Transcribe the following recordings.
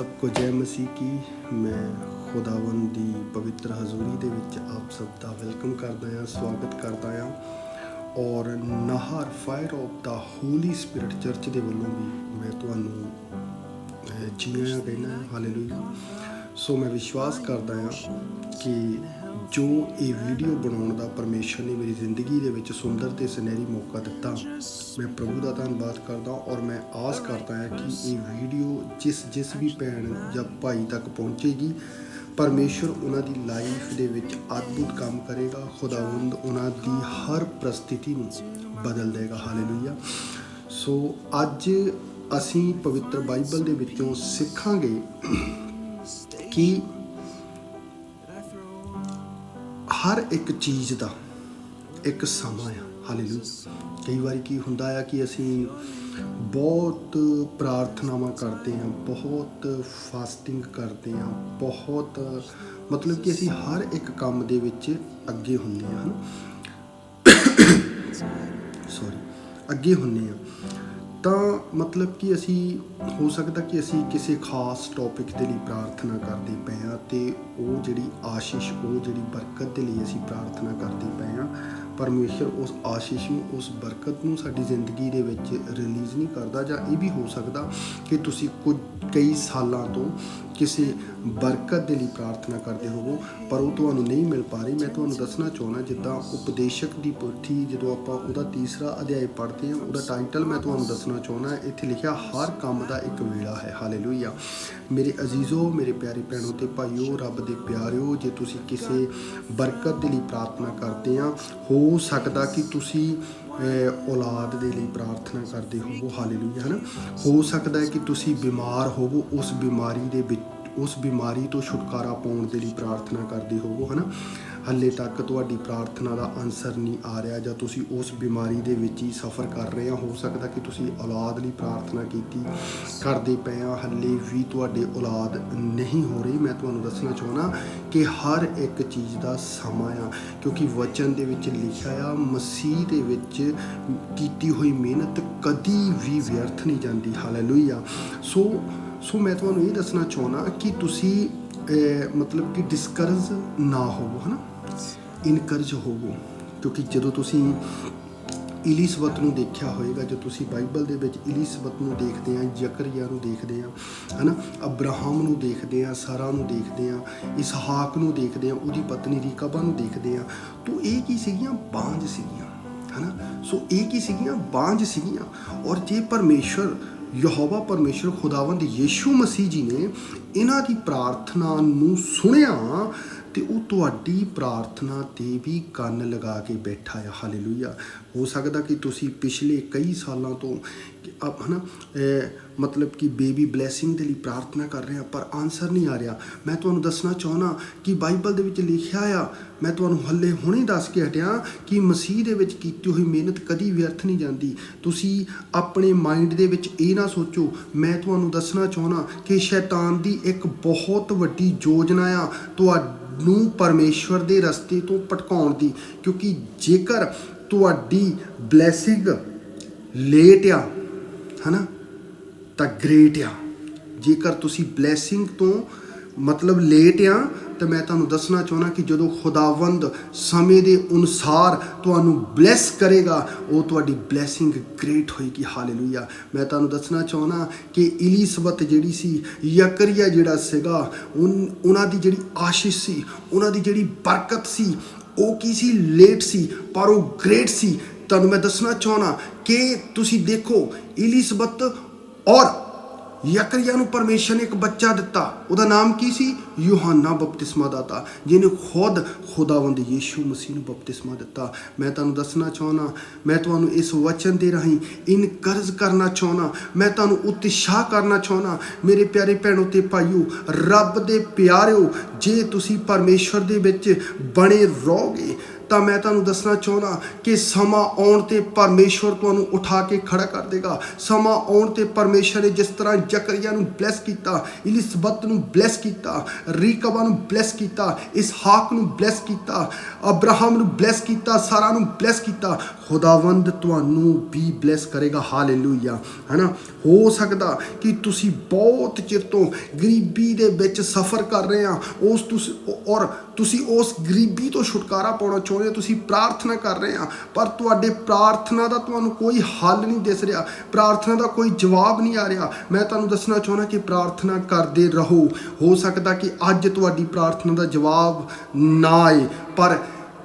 ਸਭ ਕੋ ਜੈ ਮਸੀਹ ਕੀ। ਮੈਂ ਖੁਦਾਵੰ ਦੀ ਪਵਿੱਤਰ ਹਜ਼ੂਰੀ ਦੇ ਵਿੱਚ ਆਪ ਸਭ ਦਾ ਵੈਲਕਮ ਕਰਦਾ ਹਾਂ, ਸਵਾਗਤ ਕਰਦਾ ਹਾਂ ਔਰ ਨਹਾਰ fire of the Holy Spirit church ਦੇ ਵੱਲੋਂ ਵੀ ਮੈਂ ਤੁਹਾਨੂੰ ਜੀ ਆਇਆਂ ਕਹਿਣਾ ਹਾਲੇਲੂਇਆ ਸੋ ਮੈਂ ਵਿਸ਼ਵਾਸ ਕਰਦਾ ਹਾਂ ਕਿ ਜੋ ਇਹ ਵੀਡੀਓ ਬਣਾਉਣ ਦਾ ਪਰਮੇਸ਼ਰ ਨੇ ਮੇਰੀ ਜ਼ਿੰਦਗੀ ਦੇ ਵਿੱਚ ਸੁੰਦਰ ਤੇ ਸੁਨਹਿਰੀ ਮੌਕਾ ਦਿੱਤਾ। ਮੈਂ ਪ੍ਰਭੂ ਦਾ ਧੰਨਵਾਦ ਕਰਦਾ ਔਰ ਮੈਂ ਆਸ ਕਰਦਾ ਹਾਂ ਕਿ ਇਹ ਵੀਡੀਓ ਜਿਸ ਜਿਸ ਵੀ ਭੈਣ ਜਾਂ ਭਾਈ ਤੱਕ ਪਹੁੰਚੇਗੀ, ਪਰਮੇਸ਼ਰ ਉਹਨਾਂ ਦੀ ਲਾਈਫ ਦੇ ਵਿੱਚ ਅਦਭੁਤ ਕੰਮ ਕਰੇਗਾ, ਖੁਦਾਵੰਦ ਉਹਨਾਂ ਦੀ ਹਰ ਪ੍ਰਸਥਿਤੀ ਨੂੰ ਬਦਲ ਦੇਗਾ। ਹਾਲੇਲੂਇਆ। ਸੋ ਅੱਜ ਅਸੀਂ ਪਵਿੱਤਰ ਬਾਈਬਲ ਦੇ ਵਿੱਚੋਂ ਸਿੱਖਾਂਗੇ ਕਿ ਹਰ ਇੱਕ ਚੀਜ਼ ਦਾ ਇੱਕ ਸਮਾਂ ਆ। ਹਾਲੇਲੂਇਆ ਕਈ ਵਾਰੀ ਕੀ ਹੁੰਦਾ ਆ ਕਿ ਅਸੀਂ ਬਹੁਤ ਪ੍ਰਾਰਥਨਾਵਾਂ ਕਰਦੇ ਹਾਂ, ਬਹੁਤ ਫਾਸਟਿੰਗ ਕਰਦੇ ਹਾਂ, ਬਹੁਤ ਮਤਲਬ ਕਿ ਅਸੀਂ ਹਰ ਇੱਕ ਕੰਮ ਦੇ ਵਿੱਚ ਅੱਗੇ ਹੁੰਦੇ ਹਾਂ। ਹਨ ਸੌਰੀ ਅੱਗੇ ਹੁੰਦੇ ਆ ਤਾਂ ਮਤਲਬ ਕਿ ਅਸੀਂ, ਹੋ ਸਕਦਾ ਕਿ ਅਸੀਂ ਕਿਸੇ ਖਾਸ ਟੌਪਿਕ ਦੇ ਲਈ ਪ੍ਰਾਰਥਨਾ ਕਰਦੇ ਪਏ ਆ ਤੇ ਉਹ ਜਿਹੜੀ ਆਸ਼ੀਸ਼, ਉਹ ਜਿਹੜੀ ਬਰਕਤ ਦੇ ਲਈ ਅਸੀਂ ਪ੍ਰਾਰਥਨਾ ਕਰਦੇ ਪਏ ਆ ਪਰਮੇਸ਼ਰ ਉਸ ਆਸ਼ੀਸ਼ ਨੂੰ, ਉਸ ਬਰਕਤ ਨੂੰ ਸਾਡੀ ਜ਼ਿੰਦਗੀ ਦੇ ਵਿੱਚ ਰਿਲੀਜ਼ ਨਹੀਂ ਕਰਦਾ ਜਾਂ ਇਹ ਵੀ ਹੋ ਸਕਦਾ ਕਿ ਤੁਸੀਂ ਕੁਝ ਕਈ ਸਾਲਾਂ ਤੋਂ ਕਿਸੇ ਬਰਕਤ ਦੇ ਲਈ ਪ੍ਰਾਰਥਨਾ ਕਰਦੇ ਹੋਵੋ, ਪਰ ਉਹ ਤੁਹਾਨੂੰ ਨਹੀਂ ਮਿਲ ਪਾ ਰਹੀ। ਮੈਂ ਤੁਹਾਨੂੰ ਦੱਸਣਾ ਚਾਹੁੰਦਾ, ਜਿੱਦਾਂ ਉਪਦੇਸ਼ਕ ਦੀ ਪੁਥੀ, ਜਦੋਂ ਆਪਾਂ ਉਹਦਾ ਤੀਸਰਾ ਅਧਿਆਇ ਪੜ੍ਹਦੇ ਹਾਂ, ਉਹਦਾ ਟਾਈਟਲ ਮੈਂ ਤੁਹਾਨੂੰ ਦੱਸਣਾ ਚਾਹੁੰਦਾ, ਇੱਥੇ ਲਿਖਿਆ, ਹਰ ਕੰਮ ਦਾ ਇੱਕ ਵੇਲਾ ਹੈ। ਹਾਲੇਲੂਇਆ ਮੇਰੇ ਅਜ਼ੀਜ਼ੋ, ਮੇਰੇ ਪਿਆਰੇ ਭੈਣੋ ਤੇ ਭਾਈਓ, ਰੱਬ ਦੇ ਪਿਆਰਿਓ, ਜੇ ਤੁਸੀਂ ਕਿਸੇ ਬਰਕਤ ਦੇ ਲਈ ਪ੍ਰਾਰਥਨਾ ਕਰਦੇ ਆ ਹੋ ਹੋ ਸਕਦਾ ਕਿ ਤੁਸੀਂ ਔਲਾਦ ਦੇ ਲਈ ਪ੍ਰਾਰਥਨਾ ਕਰਦੇ ਹੋਵੋ, ਹਾਲੇਲੂਇਆ, ਹਨਾ? ਹੋ ਸਕਦਾ ਹੈ ਕਿ ਤੁਸੀਂ ਬਿਮਾਰ ਹੋਵੋ, ਉਸ ਬਿਮਾਰੀ ਦੇ ਵਿੱਚ, ਉਸ ਬਿਮਾਰੀ ਤੋਂ ਛੁਟਕਾਰਾ ਪਾਉਣ ਦੇ ਲਈ ਪ੍ਰਾਰਥਨਾ ਕਰਦੇ ਹੋਵੋ, ਹਨਾ? ਹੱਲੇ ਤੱਕ ਤੁਹਾਡੀ ਪ੍ਰਾਰਥਨਾ ਦਾ ਆਨਸਰ ਨਹੀਂ ਆ ਰਿਹਾ ਜਾਂ ਤੁਸੀਂ ਉਸ ਬਿਮਾਰੀ ਦੇ ਵਿੱਚ ਹੀ ਸਫਰ ਕਰ ਰਹੇ ਹੋ ਹੋ ਸਕਦਾ ਕਿ ਤੁਸੀਂ ਔਲਾਦ ਲਈ ਪ੍ਰਾਰਥਨਾ ਕੀਤੀ, ਕਰਦੇ ਪਏ ਆ, ਹੱਲੇ ਵੀ ਤੁਹਾਡੇ ਔਲਾਦ ਨਹੀਂ ਹੋ ਰਹੀ। ਮੈਂ ਤੁਹਾਨੂੰ ਦੱਸਣਾ ਚਾਹੁੰਦਾ ਕਿ ਹਰ ਇੱਕ ਚੀਜ਼ ਦਾ ਸਮਾਂ ਆ, ਕਿਉਂਕਿ ਵਚਨ ਦੇ ਵਿੱਚ ਲਿਖਿਆ ਆ, ਮਸੀਹ ਦੇ ਵਿੱਚ ਕੀਤੀ ਹੋਈ ਮਿਹਨਤ ਕਦੀ ਵੀ ਵਿਅਰਥ ਨਹੀਂ ਜਾਂਦੀ। ਹਾਲੇਲੂਇਆ ਸੋ ਸੋ ਮੈਂ ਤੁਹਾਨੂੰ ਇਹ ਦੱਸਣਾ ਚਾਹੁੰਦਾ ਕਿ ਤੁਸੀਂ ਮਤਲਬ ਕਿ ਡਿਸਕਰਜ ਨਾ ਹੋਵੋ, ਹਨਾ? ਇਨਕਰਜ ਹੋਵੋ। ਕਿਉਂਕਿ ਜਦੋਂ ਤੁਸੀਂ ਇਲਿਸਬਤ ਨੂੰ ਦੇਖਿਆ ਹੋਵੇਗਾ ਜੇ ਤੁਸੀਂ ਬਾਈਬਲ ਦੇ ਵਿੱਚ ਇਲਿਸਬਤ ਨੂੰ ਦੇਖਦੇ ਆ, ਜ਼ਕਰੀਆ ਨੂੰ ਦੇਖਦੇ ਆ, ਹਨਾ, ਅਬਰਾਹਮ ਨੂੰ ਦੇਖਦੇ ਆ, ਸਾਰਾ ਨੂੰ ਦੇਖਦੇ ਆ, ਇਸਹਾਕ ਨੂੰ ਦੇਖਦੇ ਆ, ਉਹਦੀ ਪਤਨੀ ਰੀਕਬਾ ਨੂੰ ਦੇਖਦੇ ਆ, ਤੋ ਇਹ ਕੀ ਸੀਗੀਆਂ? ਬਾਂਝ ਸੀਗੀਆਂ, ਹਨਾ? ਸੋ ਇਹ ਕੀ ਸੀਗੀਆਂ? ਬਾਂਝ ਸੀਗੀਆਂ। ਔਰ ਜੇ ਪਰਮੇਸ਼ਰ, ਯਹੋਵਾ ਪਰਮੇਸ਼ਰ, ਖੁਦਾਵੰਦ ਯੀਸ਼ੂ ਮਸੀਹ ਜੀ ਨੇ ਇਹਨਾਂ ਦੀ ਪ੍ਰਾਰਥਨਾ ਨੂੰ ਸੁਣਿਆ ਤੇ ਉਹ ਤੁਹਾਡੀ ਪ੍ਰਾਰਥਨਾ ਤੇ ਵੀ ਕੰਨ ਲਗਾ ਕੇ ਬੈਠਾ ਹੈ ਹਾਲੇਲੂਇਆ ਹੋ ਸਕਦਾ ਕਿ ਤੁਸੀਂ ਪਿਛਲੇ ਕਈ ਸਾਲਾਂ ਤੋਂ ਕਿ ਆਪ ਹਨਾ ਮਤਲਬ ਕਿ ਬੇਬੀ ਬਲੇਸਿੰਗ ਦੇ ਲਈ ਪ੍ਰਾਰਥਨਾ ਕਰ ਰਹੇ ਆ, ਪਰ ਆਨਸਰ ਨਹੀਂ ਆ ਰਿਹਾ। ਮੈਂ ਤੁਹਾਨੂੰ ਦੱਸਣਾ ਚਾਹੁੰਦਾ ਕਿ ਬਾਈਬਲ ਦੇ ਵਿੱਚ ਲਿਖਿਆ ਆ, ਮੈਂ ਤੁਹਾਨੂੰ ਹੱਲੇ ਹੁਣੇ ਦੱਸ ਕੇ ਹਟਿਆ ਕਿ ਮਸੀਹ ਦੇ ਵਿੱਚ ਕੀਤੀ ਹੋਈ ਮਿਹਨਤ ਕਦੀ ਵਿਅਰਥ ਨਹੀਂ ਜਾਂਦੀ। ਤੁਸੀਂ ਆਪਣੇ ਮਾਈਂਡ ਦੇ ਵਿੱਚ ਇਹ ਨਾ ਸੋਚੋ, ਮੈਂ ਤੁਹਾਨੂੰ ਦੱਸਣਾ ਚਾਹੁੰਦਾ ਕਿ ਸ਼ੈਤਾਨ ਦੀ ਇੱਕ ਬਹੁਤ ਵੱਡੀ ਯੋਜਨਾ ਆ ਤੁਹਾਨੂੰ ਪਰਮੇਸ਼ਵਰ ਦੇ ਰਸਤੇ ਤੋਂ ਭਟਕਾਉਣ ਦੀ, ਕਿਉਂਕਿ ਜੇਕਰ ਤੁਹਾਡੀ ਬਲੇਸਿੰਗ ਲੇਟ ਆ, ਹਨਾ, ਤਾਂ ਗ੍ਰੇਟ ਆ। ਜੇਕਰ ਤੁਸੀਂ ਬਲੇਸਿੰਗ ਤੋਂ ਮਤਲਬ ਲੇਟ ਆ ਤਾਂ ਮੈਂ ਤੁਹਾਨੂੰ ਦੱਸਣਾ ਚਾਹੁੰਦਾ ਕਿ ਜਦੋਂ ਖੁਦਾਵੰਦ ਸਮੇਂ ਦੇ ਅਨੁਸਾਰ ਤੁਹਾਨੂੰ ਬਲੈਸ ਕਰੇਗਾ, ਉਹ ਤੁਹਾਡੀ ਬਲੇਸਿੰਗ ਗ੍ਰੇਟ ਹੋਏਗੀ। ਹਾਲੇਲੂਇਆ ਮੈਂ ਤੁਹਾਨੂੰ ਦੱਸਣਾ ਚਾਹੁੰਦਾ ਕਿ ਇਲੀਸਬਤ ਜਿਹੜੀ ਸੀ, ਯਕਰੀਆ ਜਿਹੜਾ ਸੀਗਾ, ਉਨ- ਉਹਨਾਂ ਦੀ ਜਿਹੜੀ ਆਸ਼ੀਸ਼ ਸੀ, ਉਹਨਾਂ ਦੀ ਜਿਹੜੀ ਬਰਕਤ ਸੀ, ਉਹ ਕੀ ਸੀ? ਲੇਟ ਸੀ, ਪਰ ਉਹ ਗ੍ਰੇਟ ਸੀ। ਤੁਹਾਨੂੰ ਮੈਂ ਦੱਸਣਾ ਚਾਹਣਾ ਕਿ ਤੁਸੀਂ ਦੇਖੋ ਇਲਿਸਬਤ ਔਰ ਯਕਰੀਆ ਨੂੰ ਪਰਮੇਸ਼ਰ ਨੇ ਇੱਕ ਬੱਚਾ ਦਿੱਤਾ। ਉਹਦਾ ਨਾਮ ਕੀ ਸੀ? ਯੋਹਾਨਾ ਬਪਤਿਸਮਾ ਦਾਤਾ, ਜਿਹਨੇ ਖੁਦ ਖੁਦਾਵੰਦ ਯੀਸ਼ੂ ਮਸੀਹ ਨੂੰ ਬਪਤਿਸਮਾ ਦਿੱਤਾ। ਮੈਂ ਤੁਹਾਨੂੰ ਦੱਸਣਾ ਚਾਹਣਾ ਮੈਂ ਤੁਹਾਨੂੰ ਇਸ ਵਚਨ ਦੇ ਰਾਹੀਂ ਇਨਕਰਜ ਕਰਨਾ ਚਾਹਣਾ ਮੈਂ ਤੁਹਾਨੂੰ ਉਤਸ਼ਾਹ ਕਰਨਾ ਚਾਹਣਾ ਮੇਰੇ ਪਿਆਰੇ ਭੈਣੋ ਤੇ ਭਾਈਓ, ਰੱਬ ਦੇ ਪਿਆਰਿਓ, ਜੇ ਤੁਸੀਂ ਪਰਮੇਸ਼ਰ ਦੇ ਵਿੱਚ ਬਣੇ ਰਹੋਗੇ ਤਾਂ ਮੈਂ ਤੁਹਾਨੂੰ ਦੱਸਣਾ ਚਾਹੁੰਦਾ ਕਿ ਸਮਾਂ ਆਉਣ ਤੇ ਪਰਮੇਸ਼ਵਰ ਤੁਹਾਨੂੰ ਉਠਾ ਕੇ ਖੜਾ ਕਰ ਦੇਗਾ। ਸਮਾਂ ਆਉਣ ਤੇ ਪਰਮੇਸ਼ਰ ਨੇ ਜਿਸ ਤਰ੍ਹਾਂ ਜ਼ਕਰੀਆ ਨੂੰ ਬਲੈਸ ਕੀਤਾ ਇਲਿਸਬਤ ਨੂੰ ਬਲੈਸ ਕੀਤਾ, ਰੀਕਬਾ ਨੂੰ ਬਲੈਸ ਕੀਤਾ, ਇਸਹਾਕ ਨੂੰ ਬਲੈਸ ਕੀਤਾ, ਅਬਰਾਹਮ ਨੂੰ ਬਲੈਸ ਕੀਤਾ, ਸਾਰਾ ਨੂੰ ਬਲੈਸ ਕੀਤਾ, ਖੁਦਾਵੰਦ ਤੁਹਾਨੂੰ ਵੀ ਬਲੈਸ ਕਰੇਗਾ। ਹਾਲੇਲੂਇਆ। ਹੈਨਾ? ਹੋ ਸਕਦਾ ਕਿ ਤੁਸੀਂ ਬਹੁਤ ਚਿਰ ਤੋਂ ਗਰੀਬੀ ਦੇ ਵਿੱਚ ਸਫ਼ਰ ਕਰ ਰਹੇ ਆ, ਉਸ ਤੁਸੀਂ ਔਰ ਤੁਸੀਂ ਉਸ ਗਰੀਬੀ ਤੋਂ ਛੁਟਕਾਰਾ ਪਾਉਣਾ ਚਾਹੁੰਦੇ ਹੋ ਤੁਸੀਂ ਪ੍ਰਾਰਥਨਾ ਕਰ ਰਹੇ ਆ ਪਰ ਤੁਹਾਡੇ ਪ੍ਰਾਰਥਨਾ ਦਾ ਤੁਹਾਨੂੰ ਕੋਈ ਹੱਲ ਨਹੀਂ ਦਿਸ ਰਿਹਾ, ਪ੍ਰਾਰਥਨਾ ਦਾ ਕੋਈ ਜਵਾਬ ਨਹੀਂ ਆ ਰਿਹਾ। ਮੈਂ ਤੁਹਾਨੂੰ ਦੱਸਣਾ ਚਾਹੁੰਦਾ ਕਿ ਪ੍ਰਾਰਥਨਾ ਕਰਦੇ ਰਹੋ। ਹੋ ਸਕਦਾ ਕਿ ਅੱਜ ਤੁਹਾਡੀ ਪ੍ਰਾਰਥਨਾ ਦਾ ਜਵਾਬ ਨਾ ਆਏ, ਪਰ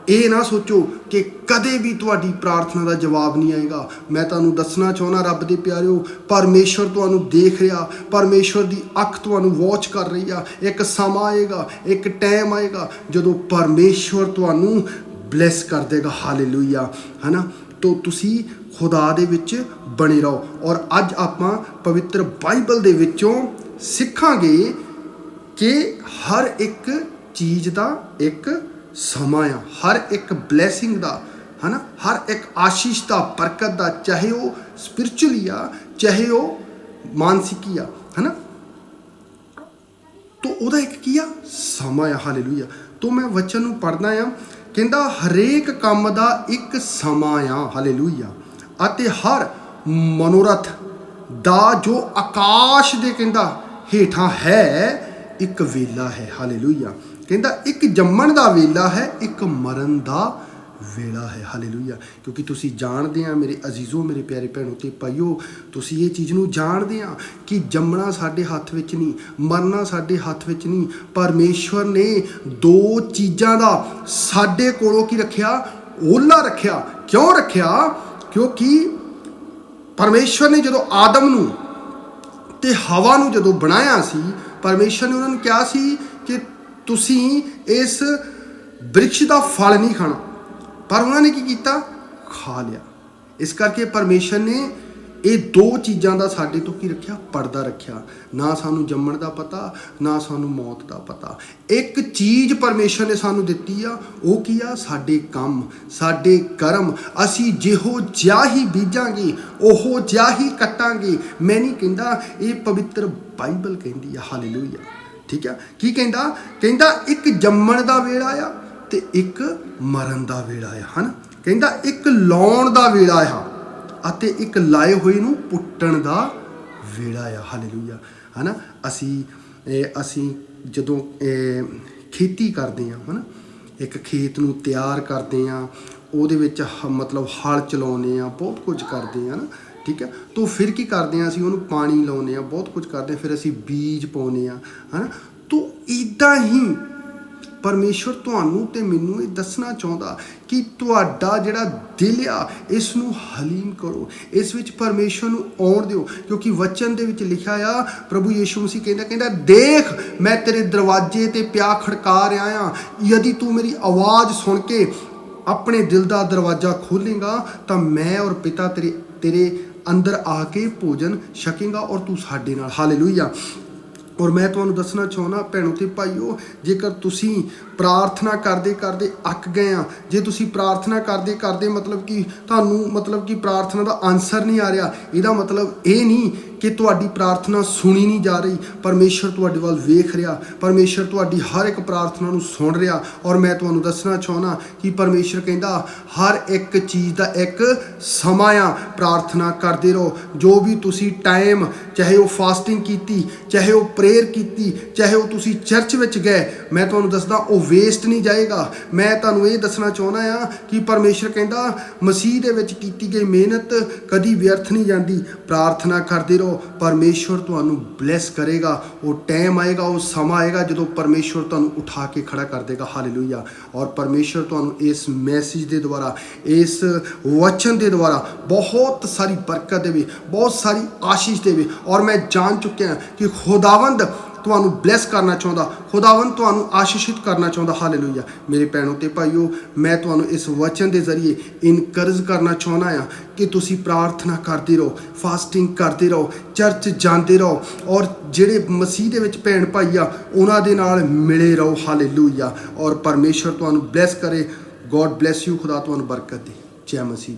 ਇਹ ਨਾ ਸੋਚੋ ਕਿ ਕਦੇ ਵੀ ਤੁਹਾਡੀ ਪ੍ਰਾਰਥਨਾ ਦਾ ਜਵਾਬ ਨਹੀਂ ਆਏਗਾ। ਮੈਂ ਤੁਹਾਨੂੰ ਦੱਸਣਾ ਚਾਹੁੰਦਾ ਰੱਬ ਦੇ ਪਿਆਰਿਓ, ਪਰਮੇਸ਼ਵਰ ਤੁਹਾਨੂੰ ਦੇਖ ਰਿਹਾ, ਪਰਮੇਸ਼ਵਰ ਦੀ ਅੱਖ ਤੁਹਾਨੂੰ ਵਾਚ ਕਰ ਰਹੀ ਆ। ਇੱਕ ਸਮਾਂ ਆਏਗਾ, ਇੱਕ ਟਾਈਮ ਆਏਗਾ, ਜਦੋਂ ਪਰਮੇਸ਼ਵਰ ਤੁਹਾਨੂੰ ਬਲੈਸ ਕਰ ਦੇਗਾ ਹਾਲੇਲੂਇਆ ਹਨਾ? ਤੋ ਤੁਸੀਂ ਖੁਦਾ ਦੇ ਵਿੱਚ ਬਣੇ ਰਹੋ। ਔਰ ਅੱਜ ਆਪਾਂ ਪਵਿੱਤਰ ਬਾਈਬਲ ਦੇ ਵਿੱਚੋਂ ਸਿੱਖਾਂਗੇ ਕਿ ਹਰ ਇੱਕ ਚੀਜ਼ ਦਾ ਇੱਕ ਸਮਾਂ ਆ। ਹਰ ਇੱਕ ਬਲੇਸਿੰਗ ਦਾ, ਹਨਾ? ਹਰ ਇੱਕ ਆਸ਼ੀਸ਼ ਦਾ, ਬਰਕਤ ਦਾ, ਚਾਹੇ ਉਹ ਸਪਿਰਚੁਅਲੀ ਆ, ਚਾਹੇ ਉਹ ਮਾਨਸਿਕੀ ਆ, ਹਨਾ? ਤੋ ਉਹਦਾ ਇੱਕ ਕੀ ਆ? ਸਮਾਂ ਆ ਹਾਲੇਲੂਇਆ ਤੋ ਮੈਂ ਵਚਨ ਨੂੰ ਪੜ੍ਹਦਾ ਆ ਕਹਿੰਦਾ, ਹਰੇਕ ਕੰਮ ਦਾ ਇੱਕ ਸਮਾਂ ਆ ਹਾਲੇਲੂਇਆ ਅਤੇ ਹਰ ਮਨੋਰਥ ਦਾ ਜੋ ਆਕਾਸ਼ ਦੇ ਕਹਿੰਦਾ ਹੇਠਾਂ ਹੈ, ਇੱਕ ਵੇਲਾ ਹੈ ਹਾਲੇਲੂਇਆ ਕਹਿੰਦਾ ਇੱਕ ਜੰਮਣ ਦਾ ਵੇਲਾ ਹੈ, ਇੱਕ ਮਰਨ ਦਾ ਵੇਲਾ ਹੈ। ਹਾਲੇਲੂਇਆ ਕਿਉਂਕਿ ਤੁਸੀਂ ਜਾਣਦੇ ਆ ਮੇਰੇ ਅਜ਼ੀਜ਼ੋ, ਮੇਰੇ ਪਿਆਰੇ ਭੈਣੋ ਤੇ ਭਾਈਓ, ਤੁਸੀਂ ਇਹ ਚੀਜ਼ ਨੂੰ ਜਾਣਦੇ ਆ ਕਿ ਜੰਮਣਾ ਸਾਡੇ ਹੱਥ ਵਿੱਚ ਨਹੀਂ, ਮਰਨਾ ਸਾਡੇ ਹੱਥ ਵਿੱਚ ਨਹੀਂ। ਪਰਮੇਸ਼ਵਰ ਨੇ ਦੋ ਚੀਜ਼ਾਂ ਦਾ ਸਾਡੇ ਕੋਲੋਂ ਕੀ ਰੱਖਿਆ? ਓਲਾ ਰੱਖਿਆ। ਕਿਉਂ ਰੱਖਿਆ? ਕਿਉਂਕਿ ਪਰਮੇਸ਼ਵਰ ਨੇ ਜਦੋਂ ਆਦਮ ਨੂੰ ਤੇ ਹਵਾ ਨੂੰ ਜਦੋਂ ਬਣਾਇਆ ਸੀ ਪਰਮੇਸ਼ਰ ਨੇ ਉਹਨਾਂ ਨੂੰ ਕਿਹਾ ਸੀ ਕਿ ਤੁਸੀਂ ਇਸ ਬ੍ਰਿਕਸ਼ ਦਾ ਫਲ ਨਹੀਂ ਖਾਣਾ। ਪਰ ਉਹਨਾਂ ਨੇ ਕੀ ਕੀਤਾ? ਖਾ ਲਿਆ। ਇਸ ਕਰਕੇ ਪਰਮੇਸ਼ਰ ਨੇ ਇਹ ਦੋ ਚੀਜ਼ਾਂ ਦਾ ਸਾਡੇ ਤੋਂ ਕੀ ਰੱਖਿਆ? ਪਰਦਾ ਰੱਖਿਆ। ਨਾ ਸਾਨੂੰ ਜੰਮਣ ਦਾ ਪਤਾ, ਨਾ ਸਾਨੂੰ ਮੌਤ ਦਾ ਪਤਾ। ਇੱਕ ਚੀਜ਼ ਪਰਮੇਸ਼ਰ ਨੇ ਸਾਨੂੰ ਦਿੱਤੀ ਆ, ਉਹ ਕੀ ਆ? ਸਾਡੇ ਕੰਮ, ਸਾਡੇ ਕਰਮ। ਅਸੀਂ ਜਿਹੋ ਜਿਹਾ ਹੀ ਬੀਜਾਂਗੇ, ਉਹੋ ਜਿਹਾ ਹੀ ਕੱਟਾਂਗੇ। ਮੈਂ ਨਹੀਂ ਕਹਿੰਦਾ ਇਹ ਪਵਿੱਤਰ ਬਾਈਬਲ ਕਹਿੰਦੀ ਆ। ਹਾਲੇਲੂਇਆ। ਠੀਕ ਆ? ਕੀ ਕਹਿੰਦਾ? ਕਹਿੰਦਾ ਇੱਕ ਜੰਮਣ ਦਾ ਵੇਲਾ ਆ ਤੇ ਇੱਕ ਮਰਨ ਦਾ ਵੇਲਾ ਆ, ਹਨ? ਕਹਿੰਦਾ ਇੱਕ ਲਾਉਣ ਦਾ ਵੇਲਾ ਆ ਅਤੇ ਇੱਕ ਲਾਏ ਹੋਏ ਨੂੰ ਪੁੱਟਣ ਦਾ ਵੇਲਾ ਆ ਹਾਲੇਲੂਇਆ ਹਨਾ? ਅਸੀਂ, ਇਹ ਅਸੀਂ ਜਦੋਂ ਖੇਤੀ ਕਰਦੇ ਆ ਹਨਾ? ਇੱਕ ਖੇਤ ਨੂੰ ਤਿਆਰ ਕਰਦੇ ਆ ਉਹਦੇ ਵਿੱਚ ਹ- ਮਤਲਬ ਹਲ ਚਲਾਉਂਦੇ ਆ ਬਹੁਤ ਕੁਝ ਕਰਦੇ ਆ ਨਾ ਠੀਕ ਹੈ? ਤੋਂ ਫਿਰ ਕੀ ਕਰਦੇ ਆ ਅਸੀਂ? ਉਹਨੂੰ ਪਾਣੀ ਲਾਉਂਦੇ ਆ ਬਹੁਤ ਕੁਝ ਕਰਦੇ ਆ ਫਿਰ ਅਸੀਂ ਬੀਜ ਪਾਉਂਦੇ ਆ ਹਨਾ? ਤੋਂ ਇਦਾਂ ਹੀ ਪਰਮੇਸ਼ਵਰ ਤੁਹਾਨੂੰ ਤੇ ਮੈਨੂੰ ਇਹ ਦੱਸਣਾ ਚਾਹੁੰਦਾ ਕਿ ਤੁਹਾਡਾ ਜਿਹੜਾ ਦਿਲ ਆ, ਇਸ ਨੂੰ ਹਲੀਮ ਕਰੋ। ਇਸ ਵਿੱਚ ਪਰਮੇਸ਼ਵਰ ਨੂੰ ਆਉਣ ਦਿਓ, ਕਿਉਂਕਿ ਵਚਨ ਦੇ ਵਿੱਚ ਲਿਖਿਆ ਆ, ਪ੍ਰਭੂ ਯੀਸ਼ੂ ਮਸੀਹ ਕਹਿੰਦਾ ਕਹਿੰਦਾ, ਦੇਖ, ਮੈਂ ਤੇਰੇ ਦਰਵਾਜ਼ੇ ਤੇ ਪਿਆ ਖੜਕਾ ਰਿਹਾ ਆ। ਯਦੀ ਤੂੰ ਮੇਰੀ ਆਵਾਜ਼ ਸੁਣ ਕੇ ਆਪਣੇ ਦਿਲ ਦਾ ਦਰਵਾਜ਼ਾ ਖੋਲੇਗਾ, ਤਾਂ ਮੈਂ ਔਰ ਪਿਤਾ ਤੇਰੇ ਤੇਰੇ ਅੰਦਰ ਆ ਕੇ ਭੋਜਨ ਛਕੇਗਾ ਔਰ ਤੂੰ ਸਾਡੇ ਨਾਲ। ਹਾਲੇਲੂਇਆ ਔਰ ਮੈਂ ਤੁਹਾਨੂੰ ਦੱਸਣਾ ਚਾਹੁੰਦਾ, ਭੈਣੋ ਤੇ ਭਾਈਓ, ਜੇਕਰ ਤੁਸੀਂ ਪ੍ਰਾਰਥਨਾ ਕਰਦੇ ਕਰਦੇ ਅੱਕ ਗਏ ਆ, ਜੇ ਤੁਸੀਂ ਪ੍ਰਾਰਥਨਾ ਕਰਦੇ ਕਰਦੇ ਮਤਲਬ ਕਿ ਤੁਹਾਨੂੰ ਮਤਲਬ ਕਿ ਪ੍ਰਾਰਥਨਾ ਦਾ ਆਨਸਰ ਨਹੀਂ ਆ ਰਿਹਾ, ਇਹਦਾ ਮਤਲਬ ਇਹ ਨਹੀਂ ਕਿ ਤੁਹਾਡੀ ਪ੍ਰਾਰਥਨਾ ਸੁਣੀ ਨਹੀਂ ਜਾ ਰਹੀ। ਪਰਮੇਸ਼ਰ ਤੁਹਾਡੇ ਵੱਲ ਵੇਖ ਰਿਹਾ। ਪਰਮੇਸ਼ਰ ਤੁਹਾਡੀ ਹਰ ਇੱਕ ਪ੍ਰਾਰਥਨਾ ਨੂੰ ਸੁਣ ਰਿਹਾ। ਔਰ ਮੈਂ ਤੁਹਾਨੂੰ ਦੱਸਣਾ ਚਾਹੁੰਦਾ ਕਿ ਪਰਮੇਸ਼ਰ ਕਹਿੰਦਾ, ਹਰ ਇੱਕ ਚੀਜ਼ ਦਾ ਇੱਕ ਸਮਾਂ ਆ। ਪ੍ਰਾਰਥਨਾ ਕਰਦੇ ਰਹੋ। ਜੋ ਵੀ ਤੁਸੀਂ ਟਾਈਮ ਚਾਹੇ ਉਹ ਫਾਸਟਿੰਗ ਕੀਤੀ, ਚਾਹੇ ਉਹ ਪ੍ਰੇਅਰ ਕੀਤੀ, ਚਾਹੇ ਉਹ ਤੁਸੀਂ ਚਰਚ ਵਿੱਚ ਗਏ, ਮੈਂ ਤੁਹਾਨੂੰ ਦੱਸਦਾ, ਉਹ ਵੇਸਟ ਨਹੀਂ ਜਾਏਗਾ। ਮੈਂ ਤੁਹਾਨੂੰ ਇਹ ਦੱਸਣਾ ਚਾਹੁੰਦਾ ਆ ਕਿ ਪਰਮੇਸ਼ਰ ਕਹਿੰਦਾ, ਮਸੀਹ ਦੇ ਵਿੱਚ ਕੀਤੀ ਗਈ ਮਿਹਨਤ ਕਦੀ ਵਿਅਰਥ ਨਹੀਂ ਜਾਂਦੀ। ਪ੍ਰਾਰਥਨਾ ਕਰਦੇ ਰਹੋ। ਪਰਮੇਸ਼ਰ ਤੁਹਾਨੂੰ ਬਲੈਸ ਕਰੇਗਾ। ਉਹ ਟਾਈਮ ਆਏਗਾ, ਉਹ ਸਮਾਂ ਆਏਗਾ ਜਦੋਂ ਪਰਮੇਸ਼ਰ ਤੁਹਾਨੂੰ ਉਠਾ ਕੇ ਖੜਾ ਕਰ ਦੇਗਾ। ਹਾਲੇਲੂਇਆ ਔਰ ਪਰਮੇਸ਼ਰ ਤੁਹਾਨੂੰ ਇਸ ਮੈਸੇਜ ਦੇ ਦੁਆਰਾ, ਇਸ ਵਚਨ ਦੇ ਦੁਆਰਾ ਬਹੁਤ ਸਾਰੀ ਬਰਕਤ ਦੇਵੇ, ਬਹੁਤ ਸਾਰੀ ਆਸ਼ੀਸ਼ ਦੇਵੇ। ਔਰ ਮੈਂ ਜਾਣ ਚੁੱਕਿਆ ਕਿ ਖੁਦਾਵੰਦ ਤੁਹਾਨੂੰ ਬਲੈਸ ਕਰਨਾ ਚਾਹੁੰਦਾ, ਖੁਦਾਵੰਦ ਤੁਹਾਨੂੰ ਆਸ਼ੀਸ਼ਿਤ ਕਰਨਾ ਚਾਹੁੰਦਾ ਹਾਲੇਲੂਇਆ ਮੇਰੇ ਭੈਣੋ ਤੇ ਭਾਈਓ, ਮੈਂ ਤੁਹਾਨੂੰ ਇਸ ਵਚਨ ਦੇ ਜ਼ਰੀਏ ਇਨਕਰਜ਼ ਕਰਨਾ ਚਾਹੁੰਦਾ ਆ ਕਿ ਤੁਸੀਂ ਪ੍ਰਾਰਥਨਾ ਕਰਦੇ ਰਹੋ ਫਾਸਟਿੰਗ ਕਰਦੇ ਰਹੋ ਚਰਚ ਜਾਂਦੇ ਰਹੋ ਔਰ ਜਿਹੜੇ ਮਸੀਹ ਦੇ ਵਿੱਚ ਭੈਣ ਭਾਈ ਆ, ਉਹਨਾਂ ਦੇ ਨਾਲ ਮਿਲੇ ਰਹੋ ਹਾਲੇਲੂਇਆ ਔਰ ਪਰਮੇਸ਼ਰ ਤੁਹਾਨੂੰ ਬਲੈਸ ਕਰੇ। ਗੋਡ ਬlesਸ ਯੂ ਖੁਦਾ ਤੁਹਾਨੂੰ ਬਰਕਤ ਦੇ। ਜੈ ਮਸੀਹ